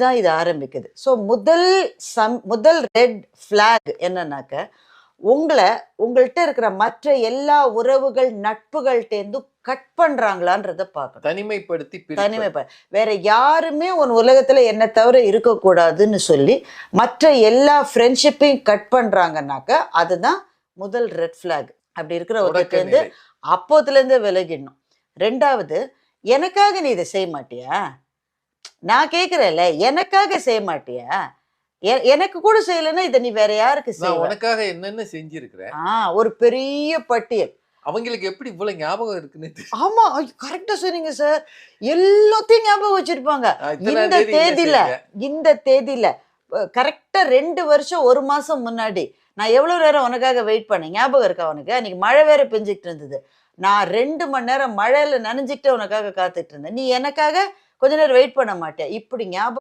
தான் இது ஆரம்பிக்குது. ஸோ முதல் சம் முதல் ரெட் ஃப்ளாக் என்னன்னாக்க உங்களை உங்கள்கிட்ட இருக்கிற மற்ற எல்லா உறவுகள் நட்புகள்கிட்டேருந்து கட் பண்றாங்களான்றத பார்க்கணும். தனிமைப்படுத்தி பிரிப்பது. தனிமைப்ப வேற யாருமே உன் உலகத்துல என்ன தவிர இருக்கக்கூடாதுன்னு சொல்லி மற்ற எல்லா ஃப்ரெண்ட்ஷிப்பையும் கட் பண்றாங்கன்னாக்க அதுதான் முதல் ரெட் ஃபிளாக் அப்படி இருக்கிற தொடக்க ஒருத்தர் வந்து நிலை. அப்போத்துல இருந்தே விலகிடணும். ரெண்டாவது எனக்காக நீ இதை செய்ய மாட்டியா? நான் கேட்கிறேன்ல எனக்காக செய்ய மாட்டியா? எனக்கு கூட செய்யலைன்னா இதை நீ வேற யாருக்கு செய்வ? உனக்காக என்னென்ன செஞ்சிருக்கிறேன் ஆ ஒரு பெரிய பட்டியல். அவங்களுக்கு எப்படி இவ்வளவு ஞாபகம் இருக்குன்னு. ஆமா கரெக்டா சொன்னீங்க சார். எல்லாத்தையும் ஞாபகம் வச்சிருப்பாங்க. இந்த தேதியில? இந்த தேதியில கரெக்டாக ரெண்டு வருஷம் ஒரு மாதம் முன்னாடி. நான் எவ்வளோ நேரம் உனக்காக வெயிட் பண்ணேன்? ஞாபகம் இருக்கா உனக்கு? அன்னைக்கு மழை வேற பெஞ்சிக்கிட்டு இருந்தது. நான் ரெண்டு மணி நேரம் மழையில் நனைஞ்சிக்கிட்டே உனக்காக காத்துட்டு இருந்தேன். நீ எனக்காக கொஞ்ச நேரம் வெயிட் பண்ண மாட்டேன். இப்படி ஞாபகம்